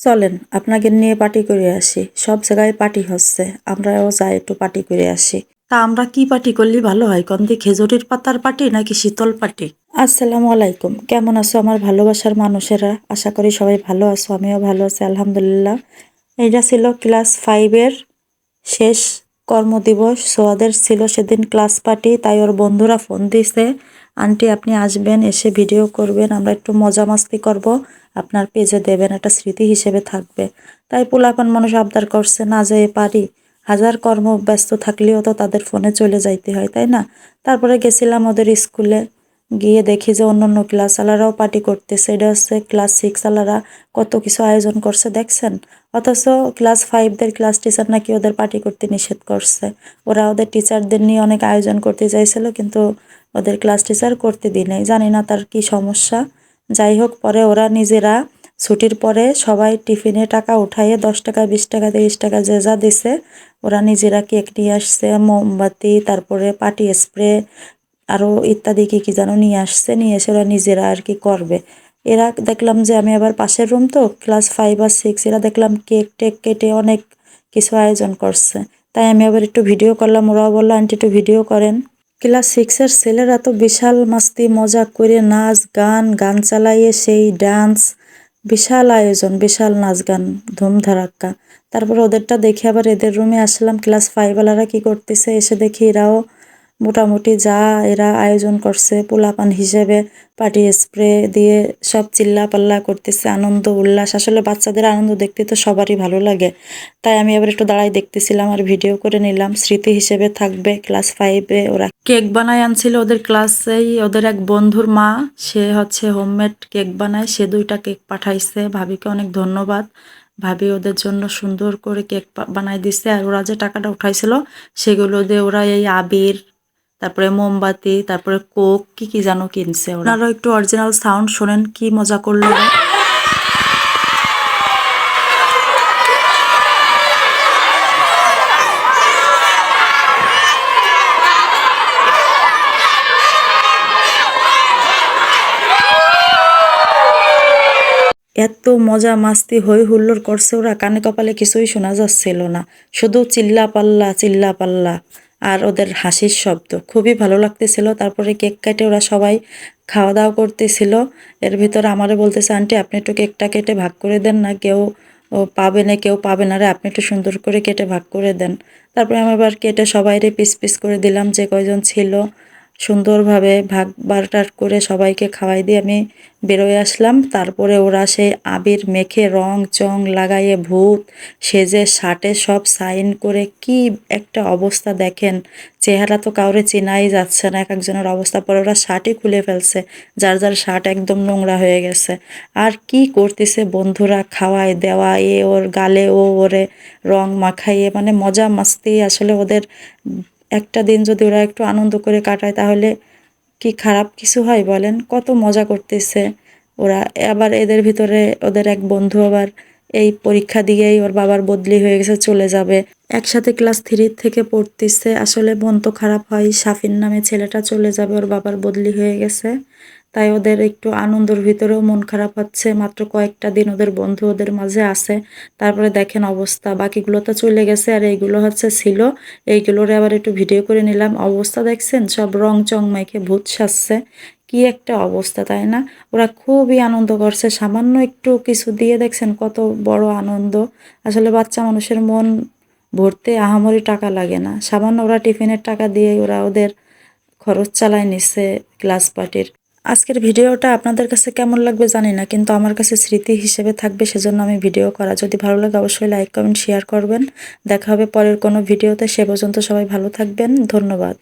চলেন আপনাকে নিয়ে পার্টি করে আসি। সব জায়গায় পার্টি হচ্ছে আমরাও যাই একটু পার্টি করে আসি। তা আমরা কি পার্টি করলে ভালো হয়? কোন দিয়ে খেজুরির পাতার পার্টি নাকি শীতল পার্টি? আসসালামু আলাইকুম। কেমন আছো আমার ভালোবাসার মানুষেরা? আশা করি সবাই ভালো আছো আমিও ভালো আছি আলহামদুলিল্লাহ। এইটা ছিল ক্লাস ফাইভের শেষ কর্মদিবস। সোয়াদের ছিল সেদিন ক্লাস পার্টি তাই ওর বন্ধুরা ফোন দিছে। আন্টি, আপনি আসবেন, এসে ভিডিও করবেন, আমরা একটু মজা মাস্তি করব। আপনার পেজে দেবেন, একটা স্মৃতি হিসেবে থাকবে। তাই পোলাপান মানুষ আবদার করছে, না যেয়ে পারি। হাজার কর্ম ব্যস্ত থাকলেও তো তাদের ফোনে চলে যাইতে হয়, তাই না? তারপরে গেছিলাম ওদের স্কুলে গিয়ে দেখি যে অন্য অন্য ক্লাস আলারাও পার্টি করতেছে। এটা হচ্ছে ক্লাস সিক্স আলারা কত কিছু আয়োজন করছে, দেখছেন? অথচ ক্লাস ফাইভদের ক্লাস টিচার নাকি ওদের পার্টি করতে নিষেধ করছে। ওরা ওদের টিচারদের নিয়ে অনেক আয়োজন করতে চাইছিল, কিন্তু ওদের ক্লাস টিচার করতে নাই। জানি না তার কি সমস্যা। যাই হোক, পরে ওরা নিজেরা ছুটির পরে সবাই টিফিনে টাকা উঠাইয়ে দশ টাকা, বিশ টাকা, তিরিশ টাকা যে যা দিছে, ওরা নিজেরা কেক নিয়ে আসছে, মোমবাতি, তারপরে পাটি স্প্রে আরও ইত্যাদি কী কী যেন নিয়ে আসছে, নিয়ে এসে ওরা নিজেরা আর কি করবে। এরা দেখলাম যে আমি আবার পাশের রুম তো ক্লাস ফাইভ আর সিক্স এরা দেখলাম কেক টেক কেটে অনেক কিছু আয়োজন করছে। তাই আমি আবার একটু ভিডিও করলাম, ওরাও বলল, আন্টি একটু ভিডিও করেন। ক্লাস সিক্সের ছেলেরা তো বিশাল মাস্তি, মজা করে নাচ, গান গান চালাইয়ে সেই ডান্স বিশাল আয়োজন, বিশাল নাচ গান ধুমধারাক্কা তারপর ওদেরটা দেখে আবার এদের রুমে আসলাম ক্লাস ফাইভওয়ালারা কি করতেছে, এসে দেখি এরাও মোটামুটি যা এরা আয়োজন করছে, পোলাপান হিসেবে পার্টি স্প্রে দিয়ে সব চিল্লা পাল্লা করতেছে, আনন্দ, উল্লাস। আসলে বাচ্চাদের আনন্দ দেখতে তো সবারই ভালো লাগে। তাই আমি আবার একটু দাঁড়াই দেখতেছিলাম আর ভিডিও করে নিলাম। স্মৃতি হিসেবে থাকবে ক্লাস ফাইভে ওরা। কেক বানায় আনছিল ওদের ক্লাসেই। ওদের এক বন্ধুর মা, সে হচ্ছে হোমমেড কেক বানায়। সে দুইটা কেক পাঠাইছে। ভাবিকে অনেক ধন্যবাদ। ভাবি ওদের জন্য সুন্দর করে কেক বানাই দিছে। আর ওরা যে টাকাটা উঠাইছিল, সেগুলো দিয়ে ওরা এই আবির তারপরে মোমবাতি, তারপরে কোক, কি কি যেন কিনছে ওনারা একটু অরিজিনাল সাউন্ড শোনেন, কি মজা করল। এত মজা, মাস্তি হই হুল্লোড় করছে ওরা, কানে কপালে কিছুই শোনা যাচ্ছিল না। শুধু চিল্লা পাল্লা চিল্লা পাল্লা আর ওদের হাসির শব্দ খুবই ভালো লাগতেছিল। তারপরে কেক কেটে ওরা সবাই খাওয়া দাওয়া করতেছিল। এর ভিতরে আমারও বলতেছে, আন্টি, আপনি একটু কেকটা কেটে ভাগ করে দেন না। কেউ পাবে না, কেউ পাবে না রে। আপনি একটু সুন্দর করে কেটে ভাগ করে দেন। তারপরে আমি আবার কেটে সবাইরে পিস পিস করে দিলাম যে কয়জন ছিল। সুন্দরভাবে ভাগ বারটার করে সবাইকে খাওয়াই দিয়ে আমি বেরোয় আসলাম। তারপরে ওরা সেই আবির মেখে রং চং লাগাইয়ে ভূত সেজে শার্টে সব সাইন করে কি একটা অবস্থা দেখেন। চেহারা তো কাউরে চেনাই যাচ্ছে না এক একজনের অবস্থা। পরে ওরা শার্টই খুলে ফেলছে, যার যার শার্ট একদম নোংরা হয়ে গেছে। আর কি করতেছে বন্ধুরা খাওয়ায় দেওয়া এ ওর গালে ও ওরে রং মাখাইয়ে মানে মজা মাস্তি। আসলে ওদের একটা দিন যদি ওরা একটু আনন্দ করে কাটায়, তাহলে কি খারাপ কিছু হয় বলেন? কত মজা করতেছে ওরা। আবার এদের ভিতরে ওদের এক বন্ধু আবার এই পরীক্ষা দিয়েই ওর বাবার বদলি হয়ে গেছে, চলে যাবে। একসাথে ক্লাস থ্রি থেকে পড়তেছে। আসলে মন তো খারাপ হয় সাফিন নামে ছেলেটা চলে যাবে, ওর বাবার বদলি হয়ে গেছে। তাই ওদের একটু আনন্দের ভিতরেও মন খারাপ হচ্ছে। মাত্র কয়েকটা দিন ওদের বন্ধু ওদের মাঝে আছে। তারপরে দেখেন অবস্থা। বাকিগুলো তো চলে গেছে আর এইগুলো হচ্ছে ছিল। এইগুলোরে আবার একটু ভিডিও করে নিলাম। অবস্থা দেখছেন? সব রং চং মাইকে ভূত সাজছে। কি একটা অবস্থা, তাই না? ওরা খুবই আনন্দ করছে। সামান্য একটু কিছু দিয়ে দেখছেন কত বড় আনন্দ। আসলে বাচ্চা মানুষের মন ভরতে আহামরি টাকা লাগে না। সামান্য ওরা টিফিনের টাকা দিয়ে ওরা ওদের খরচ চালায় নিচ্ছে ক্লাস পার্টির। আজকের ভিডিওটা আপনাদের কাছে কেমন লাগবে জানি না, কিন্তু আমার কাছে স্মৃতি হিসেবে থাকবে, সেজন্য আমি ভিডিও করা। যদি ভালো লাগে অবশ্যই লাইক, কমেন্ট, শেয়ার করবেন। দেখা হবে পরের কোনো ভিডিওতে, সে পর্যন্ত সবাই ভালো থাকবেন। ধন্যবাদ।